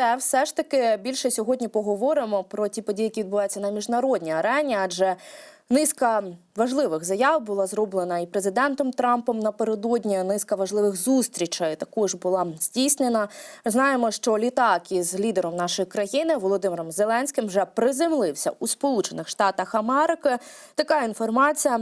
Проте, все ж таки більше сьогодні поговоримо про ті події, які відбуваються на міжнародній арені, адже низка важливих заяв була зроблена і президентом Трампом напередодні. Низка важливих зустрічей також була здійснена. Знаємо, що літак із лідером нашої країни Володимиром Зеленським вже приземлився у Сполучених Штатах Америки. Така інформація.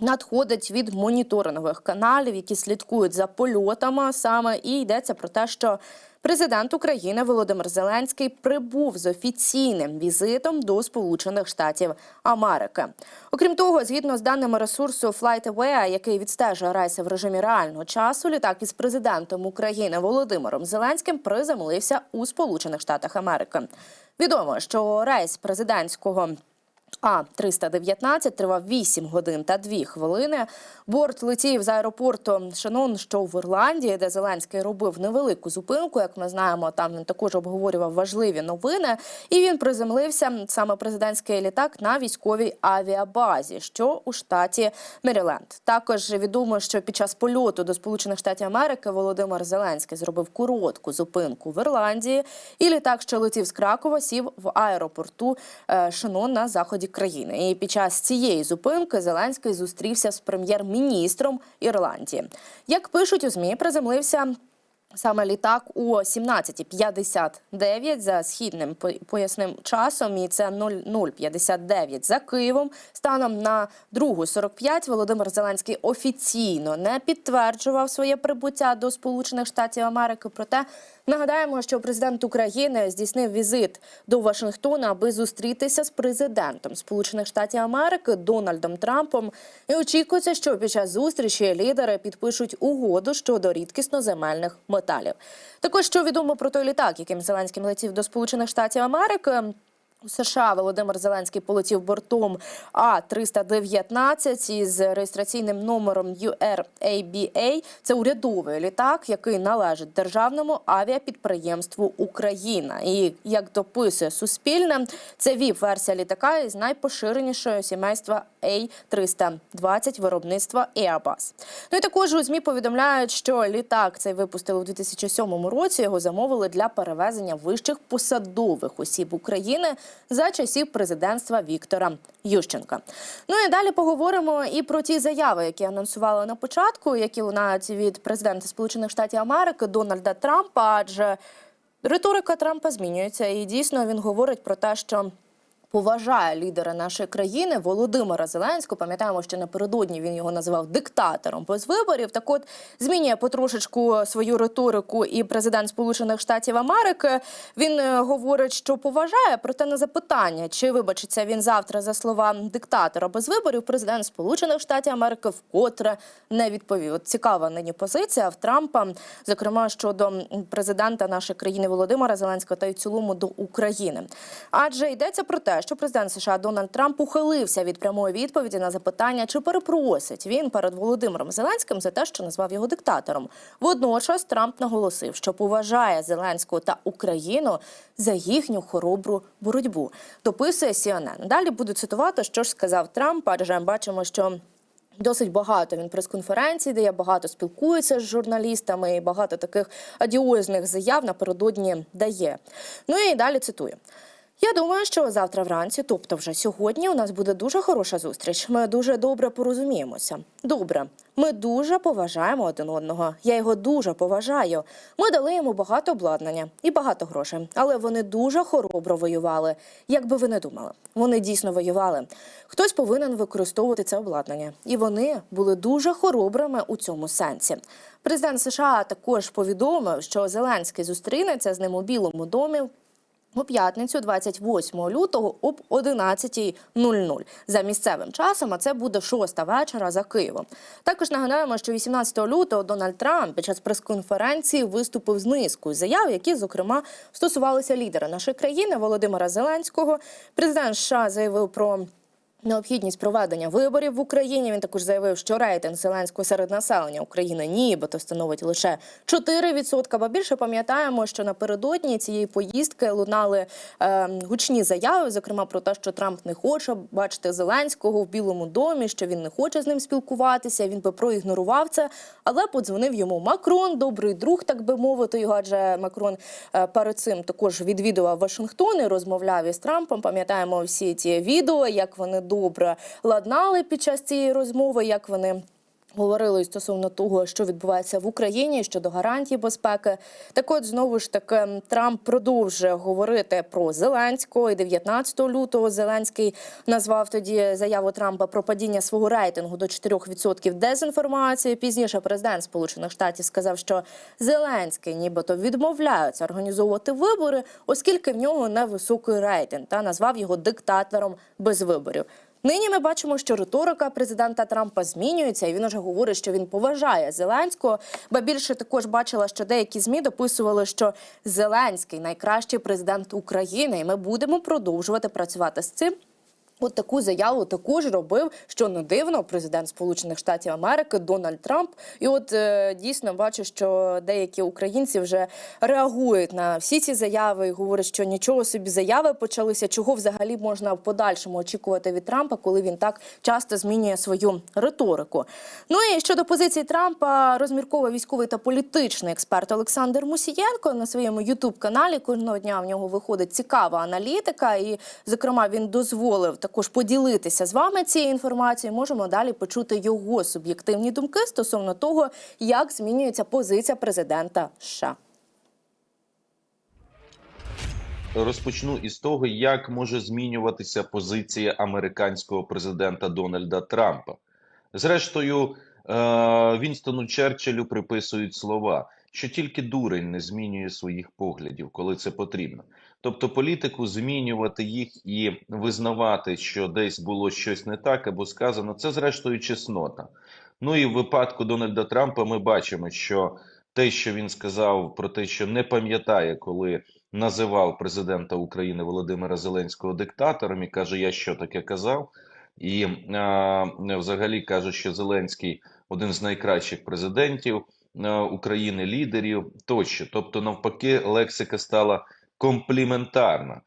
Надходить від моніторингових каналів, які слідкують за польотами саме, і йдеться про те, що президент України Володимир Зеленський прибув з офіційним візитом до Сполучених Штатів Америки. Окрім того, згідно з даними ресурсу FlightAware, який відстежує рейси в режимі реального часу, літак із президентом України Володимиром Зеленським приземлився у Сполучених Штатах Америки. Відомо, що рейс президентського а 319 тривав 8 годин та 2 хвилини. Борт летів з аеропорту Шанон, що в Ірландії, де Зеленський робив невелику зупинку. Як ми знаємо, там він також обговорював важливі новини. І він приземлився саме президентський літак на військовій авіабазі, що у штаті Меріленд. Також відомо, що під час польоту до Сполучених Штатів Америки Володимир Зеленський зробив коротку зупинку в Ірландії. І літак, що летів з Кракова, сів в аеропорту е, Шанон на заході країни. І під час цієї зупинки Зеленський зустрівся з прем'єр-міністром Ірландії. Як пишуть у змі, приземлився. Саме літак у 17.59 за східним по- поясним часом, і це 00.59 за Києвом. Станом на 2.45 Володимир Зеленський офіційно не підтверджував своє прибуття до Сполучених Штатів Америки. Проте нагадаємо, що президент України здійснив візит до Вашингтона, аби зустрітися з президентом Сполучених Штатів Америки Дональдом Трампом. І очікується, що під час зустрічі лідери підпишуть угоду щодо рідкісноземельних металів. Також що відомо про той літак, яким Зеленським летів до Сполучених Штатів Америки. У США Володимир Зеленський полетів бортом А-319 із реєстраційним номером URABA. Це урядовий літак, який належить державному авіапідприємству Україна. І як дописує Суспільне, це ВІП-версія літака із найпоширенішого сімейства A320 виробництва Airbus. Ну і також у ЗМІ повідомляють, що літак цей випустили у 2007 році. Його замовили для перевезення вищих посадових осіб України за часів президентства Віктора Ющенка. Ну і далі поговоримо і про ті заяви, які анонсували на початку, які лунають від президента Сполучених Штатів Америки Дональда Трампа. Адже риторика Трампа змінюється, і дійсно він говорить про те, що. Поважає лідера нашої країни Володимира Зеленського. Пам'ятаємо, що напередодні він його називав диктатором без виборів. Так, от змінює потрошечку свою риторику і президент Сполучених Штатів Америки. Він е, говорить, що поважає, проте на запитання, чи вибачиться він завтра за слова диктатора без виборів. Президент Сполучених Штатів Америки вкотре не відповів. От цікава нині позиція в Трампа, зокрема щодо президента нашої країни Володимира Зеленського та й в цілому до України. Адже йдеться про те, що президент США Дональд Трамп ухилився від прямої відповіді на запитання, чи перепросить він перед Володимиром Зеленським за те, що назвав його диктатором. Водночас Трамп наголосив, що поважає Зеленського та Україну за їхню хоробру боротьбу. Дописує CNN. Далі буду цитувати, що ж сказав Трамп, адже бачимо, що. Досить багато він прес-конференцій дає, багато спілкується з журналістами, і багато таких адіозних заяв напередодні дає. Ну і далі цитую. Я думаю, що завтра вранці, тобто вже сьогодні, у нас буде дуже хороша зустріч. Ми дуже добре порозуміємося. Добре, ми дуже поважаємо один одного. Я його дуже поважаю. Ми дали йому багато обладнання і багато грошей, але вони дуже хоробро воювали. Як би ви не думали, вони дійсно воювали. Хтось повинен використовувати це обладнання, і вони були дуже хоробрими у цьому сенсі. Президент США також повідомив, що Зеленський зустрінеться з ним у Білому домі у п'ятницю, 28 лютого, об 11.00 за місцевим часом. А це буде шоста вечора за Києвом. Також нагадаємо, що 18 лютого Дональд Трамп під час прес-конференції виступив з низкою заяв, які зокрема стосувалися лідера нашої країни Володимира Зеленського. Президент США заявив про Необхідність проведення виборів в Україні він також заявив, що рейтинг Зеленського серед населення України нібито становить лише 4%. Ба більше пам'ятаємо, що напередодні цієї поїздки лунали е, гучні заяви, зокрема про те, що Трамп не хоче бачити Зеленського в Білому домі, що він не хоче з ним спілкуватися. Він би проігнорував це, але подзвонив йому Макрон, добрий друг, так би мовити. Його адже Макрон е, перед цим також відвідував Вашингтон і розмовляв із Трампом. Пам'ятаємо всі ці відео, як вони добре ладнали під час цієї розмови, як вони. Говорили стосовно того, що відбувається в Україні щодо гарантій безпеки. Так от знову ж таки Трамп продовжує говорити про Зеленського. І 19 лютого Зеленський назвав тоді заяву Трампа про падіння свого рейтингу до 4% дезінформації. Пізніше президент Сполучених Штатів сказав, що Зеленський нібито відмовляється організовувати вибори, оскільки в нього невисокий рейтинг, та назвав його диктатором без виборів. Нині ми бачимо, що риторика президента Трампа змінюється, і він уже говорить, що він поважає Зеленського. Ба більше також бачила, що деякі змі дописували, що Зеленський найкращий президент України, і ми будемо продовжувати працювати з цим. От таку заяву також робив, що не дивно, президент Сполучених Штатів Америки Дональд Трамп. І от е, дійсно бачу, що деякі українці вже реагують на всі ці заяви і говорять, що нічого собі заяви почалися. Чого взагалі можна в подальшому очікувати від Трампа, коли він так часто змінює свою риторику? Ну і щодо позиції Трампа, розмірковує військовий та політичний експерт Олександр Мусієнко на своєму ютуб каналі. Кожного дня в нього виходить цікава аналітика, і зокрема він дозволив також поділитися з вами цією інформацією. Можемо далі почути його суб'єктивні думки стосовно того, як змінюється позиція президента США. Розпочну із того, як може змінюватися позиція американського президента Дональда Трампа. Зрештою, е, Вінстону Черчиллю приписують слова, що тільки дурень не змінює своїх поглядів, коли це потрібно. Тобто, політику змінювати їх і визнавати, що десь було щось не так або сказано, це зрештою чеснота. Ну і в випадку Дональда Трампа ми бачимо, що те, що він сказав про те, що не пам'ятає, коли називав президента України Володимира Зеленського диктатором, і каже, я що таке казав. І а, взагалі каже, що Зеленський один з найкращих президентів а, України, лідерів тощо. Тобто, навпаки, лексика стала компліментарна.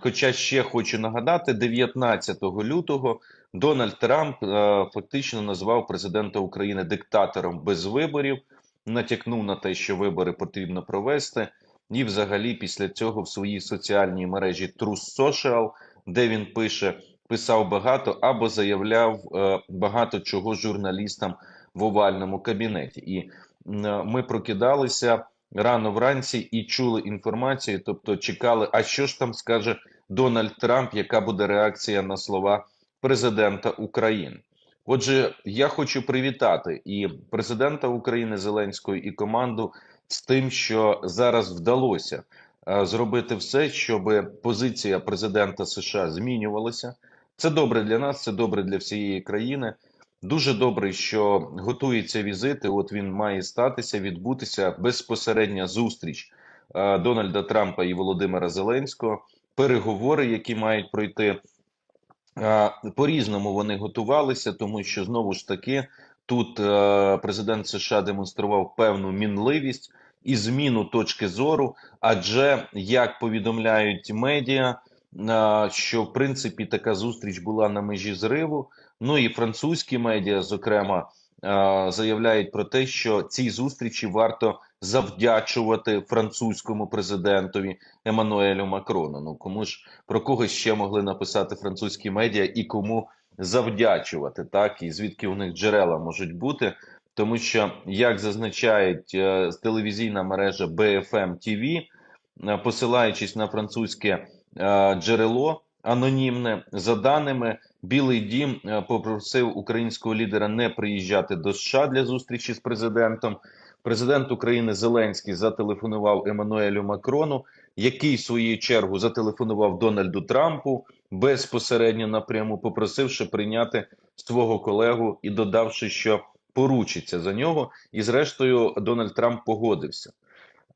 Хоча ще хочу нагадати, 19 лютого Дональд Трамп а, фактично назвав президента України диктатором без виборів, натякнув на те, що вибори потрібно провести. І, взагалі, після цього в своїй соціальній мережі True Social, де він пише, писав багато або заявляв е, багато чого журналістам в овальному кабінеті. І е, ми прокидалися рано вранці і чули інформацію, тобто чекали, а що ж там скаже Дональд Трамп, яка буде реакція на слова президента України. Отже, я хочу привітати і президента України Зеленського, і команду з тим, що зараз вдалося е, зробити все, щоб позиція президента США змінювалася. Це добре для нас, це добре для всієї країни. Дуже добре, що готується візит. От він має статися, відбутися безпосередня зустріч е, Дональда Трампа і Володимира Зеленського. Переговори, які мають пройти е, по різному, вони готувалися, тому що знову ж таки тут е, президент США демонстрував певну мінливість і зміну точки зору. Адже як повідомляють медіа, що в принципі така зустріч була на межі зриву. Ну і французькі медіа, зокрема, заявляють про те, що цій зустрічі варто завдячувати французькому президентові Еммануелю Макрону. Ну кому ж про кого ще могли написати французькі медіа і кому завдячувати, так і звідки у них джерела можуть бути. Тому що, як зазначають е, телевізійна мережа BFM TV, е, посилаючись на французьке джерело анонімне, за даними, Білий Дім е, попросив українського лідера не приїжджати до США для зустрічі з президентом. Президент України Зеленський зателефонував Еммануелю Макрону, який в свою чергу зателефонував Дональду Трампу безпосередньо напряму, попросивши прийняти свого колегу і додавши, що поручиться за нього, і зрештою Дональд Трамп погодився.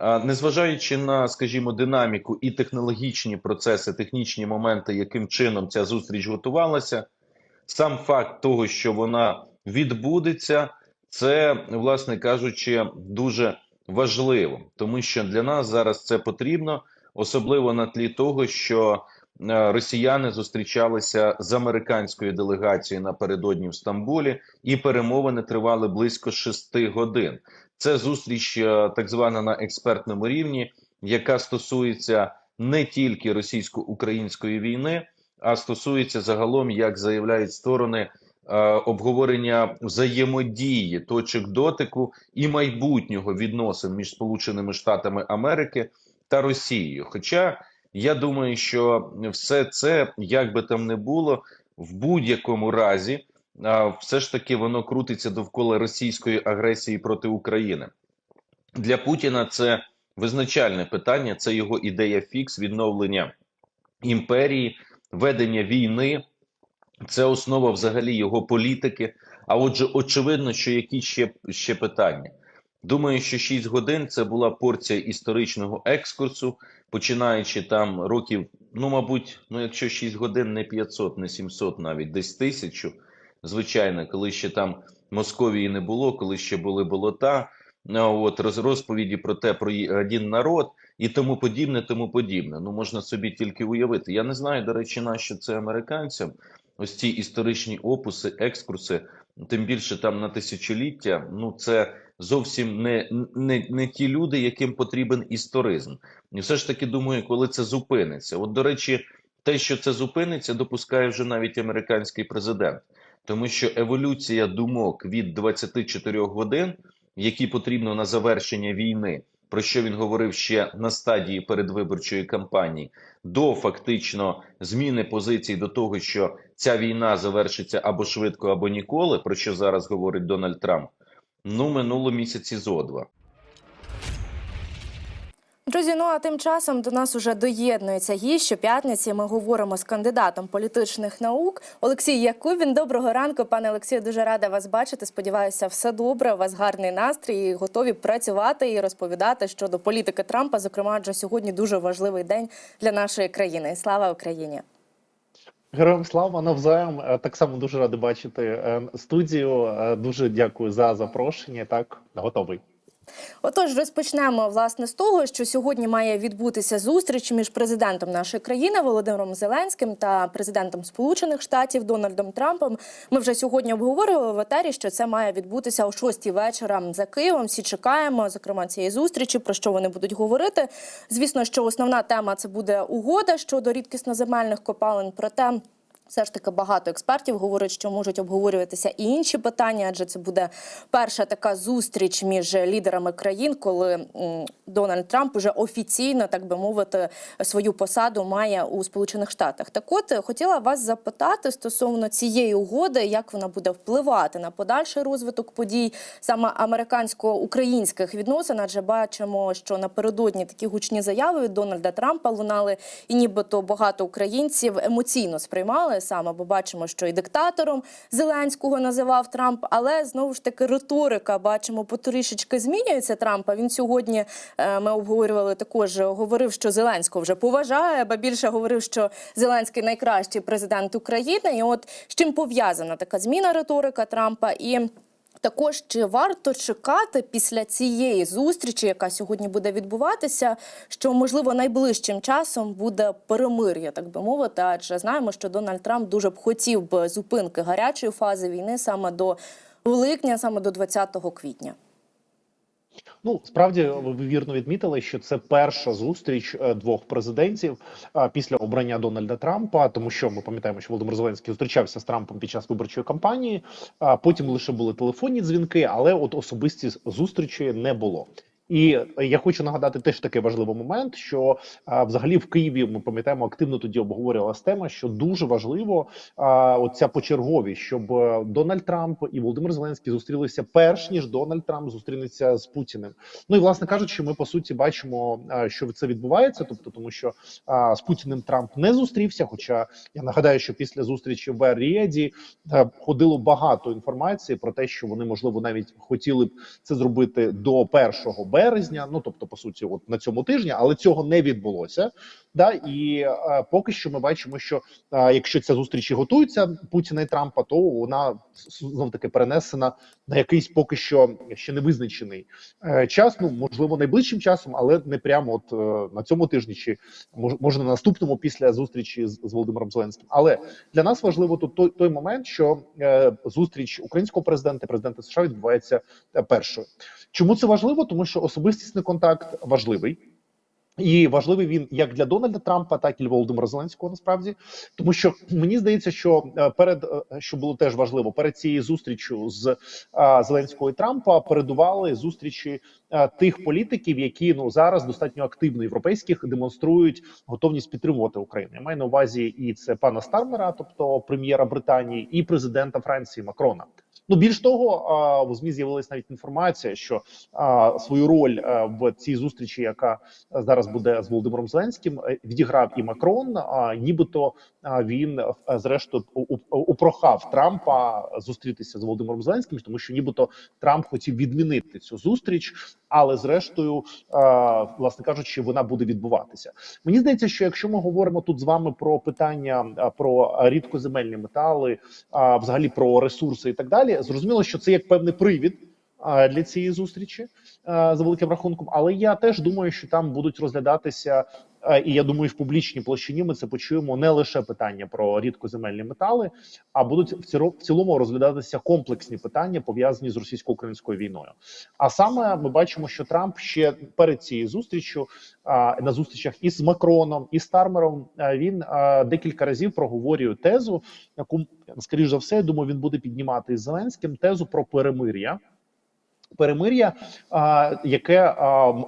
Незважаючи на, скажімо, динаміку і технологічні процеси, технічні моменти, яким чином ця зустріч готувалася, сам факт того, що вона відбудеться, це, власне кажучи, дуже важливо, тому що для нас зараз це потрібно, особливо на тлі того, що е, росіяни зустрічалися з американською делегацією напередодні в Стамбулі, і перемовини тривали близько шести годин. Це зустріч е, так звана на експертному рівні, яка стосується не тільки російсько-української війни, а стосується загалом, як заявляють сторони, е, обговорення взаємодії точок дотику і майбутнього відносин між Сполученими Штатами Америки та Росією. Хоча я думаю, що все це, як би там не було, в будь-якому разі, все ж таки воно крутиться довкола російської агресії проти України. Для Путіна це визначальне питання, це його ідея фікс відновлення імперії, ведення війни. Це основа взагалі його політики. А отже, очевидно, що які ще, ще питання. Думаю, що 6 годин це була порція історичного екскурсу, починаючи там років, ну, мабуть, ну, якщо 6 годин, не 500, не 700 навіть, десь тисячу. Звичайно, коли ще там Московії не було, коли ще були болота, от роз- розповіді про те, про один народ і тому подібне, тому подібне. Ну, можна собі тільки уявити. Я не знаю, до речі, нащо це американцям. Ось ці історичні опуси, екскурси, тим більше там на тисячоліття. Ну, це зовсім не, не, не ті люди, яким потрібен історизм. І все ж таки думаю, коли це зупиниться. От, до речі, те, що це зупиниться, допускає вже навіть американський президент, тому що еволюція думок від 24 годин, які потрібно на завершення війни, про що він говорив ще на стадії передвиборчої кампанії, до фактично зміни позицій до того, що ця війна завершиться або швидко, або ніколи, про що зараз говорить Дональд Трамп. Ну, минуло місяці зо два. Друзі, ну а тим часом до нас уже доєднується гість. Щоп'ятниці ми говоримо з кандидатом політичних наук Олексій Якубін. Доброго ранку, пане Олексію. Дуже рада вас бачити. Сподіваюся, все добре. У вас гарний настрій, і готові працювати і розповідати щодо політики Трампа. Зокрема, адже сьогодні дуже важливий день для нашої країни. Слава Україні! Героям слава навзаєм. Е, Так само дуже радий бачити е, студію. Е, Дуже дякую за запрошення. Так, готовий. Отож, розпочнемо власне з того, що сьогодні має відбутися зустріч між президентом нашої країни Володимиром Зеленським та президентом Сполучених Штатів Дональдом Трампом. Ми вже сьогодні обговорювали в етері, що це має відбутися о 6 вечора за Києвом. Всі чекаємо, зокрема цієї зустрічі, про що вони будуть говорити. Звісно, що основна тема це буде угода щодо рідкісноземельних копалин. Проте все ж таки багато експертів говорять, що можуть обговорюватися і інші питання, адже це буде перша така зустріч між лідерами країн, коли Дональд Трамп уже офіційно, так би мовити, свою посаду має у Сполучених Штатах. Так, от хотіла вас запитати стосовно цієї угоди, як вона буде впливати на подальший розвиток подій саме американсько-українських відносин, адже бачимо, що напередодні такі гучні заяви від Дональда Трампа лунали, і нібито багато українців емоційно сприймали саме, бо бачимо, що і диктатором Зеленського називав Трамп, але знову ж таки риторика бачимо потрішечки змінюється Трампа. Він сьогодні е, ми обговорювали також. Говорив, що Зеленського вже поважає, ба більше говорив, що Зеленський найкращий президент України. І от з чим пов'язана така зміна риторика Трампа і. Також чи варто чекати після цієї зустрічі, яка сьогодні буде відбуватися, що можливо найближчим часом буде перемир'я, так би мовити, адже знаємо, що Дональд Трамп дуже б хотів би зупинки гарячої фази війни саме до липня, саме до 20 квітня. Ну справді ви вірно відмітили, що це перша зустріч е, двох президентів е, після обрання Дональда Трампа, тому що ми пам'ятаємо, що Володимир Зеленський зустрічався з Трампом під час виборчої кампанії. а Потім лише були телефонні дзвінки, але от особисті зустрічі не було. І я хочу нагадати теж такий важливий момент, що а, взагалі в Києві ми пам'ятаємо активно тоді обговорювалася тема, що дуже важливо а, оця почерговість, щоб е, Дональд Трамп і Володимир Зеленський зустрілися перш ніж Дональд Трамп зустрінеться з Путіним. Ну і власне кажучи, ми по суті бачимо, що це відбувається. Тобто, тому що а, з Путіним Трамп не зустрівся. Хоча я нагадаю, що після зустрічі в Ріаді е, ходило багато інформації про те, що вони можливо навіть хотіли б це зробити до 1 березня. Березня. Ну тобто, по суті, от на цьому тижні, але цього не відбулося. Да, і е, поки що ми бачимо, що е, якщо ця зустріч і готується Путіна і Трампа, то вона знов таки перенесена на якийсь поки що ще не визначений е, час. Ну можливо, найближчим часом, але не прямо от е, на цьому тижні, чи мож, може на наступному після зустрічі з, з Володимиром Зеленським. Але для нас важливо тут той, той момент, що е, зустріч українського президента, президента США відбувається е, першою. Чому це важливо? Тому що особистісний контакт важливий. І важливий він як для Дональда Трампа, так і для Володимира Зеленського. Насправді, тому що мені здається, що е, перед е, що було теж важливо, перед цією зустрічю з е, Зеленського і Трампа передували зустрічі е, тих політиків, які ну зараз достатньо активно європейських демонструють готовність підтримувати Україну. Я маю на увазі і це пана Стармера, тобто прем'єра Британії, і президента Франції Макрона. Ну більш того, в змі з'явилася навіть інформація, що свою роль в цій зустрічі, яка зараз буде з Володимиром Зеленським, е, відіграв і Макрон. Нібито він е, зрештою упрохав Трампа зустрітися з Володимиром Зеленським, тому що нібито Трамп хотів відмінити цю зустріч, але зрештою, власне кажучи, вона буде відбуватися. Мені здається, що якщо ми говоримо тут з вами про питання а, про рідкоземельні метали, а, взагалі про ресурси і так далі, зрозуміло, що це як певний привід. Для цієї зустрічі за великим рахунком, але я теж думаю, що там будуть розглядатися, і я думаю, в публічній площині ми це почуємо не лише питання про рідкоземельні метали, а будуть в ціло- в цілому розглядатися комплексні питання пов'язані з російсько-українською війною. А саме ми бачимо, що Трамп ще перед цією зустрічю на зустрічах із Макроном і Стармером він декілька разів проговорює тезу, яку скоріш за все, я думаю, він буде піднімати із Зеленським тезу про перемир'я. Перемир'я, яке,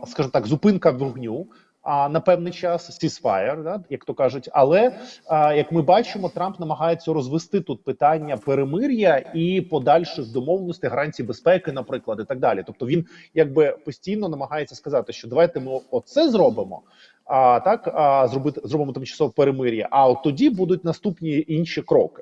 скажімо так, зупинка вогню. А на певний час ceasefire, да, як то кажуть, але а, як ми бачимо, Трамп намагається розвести тут питання перемир'я і подальших домовленостей, гарантій безпеки, наприклад, і так далі. Тобто він якби постійно намагається сказати, що давайте ми оце зробимо. А так а, зробити зробимо тимчасове перемир'я. А от тоді будуть наступні інші кроки.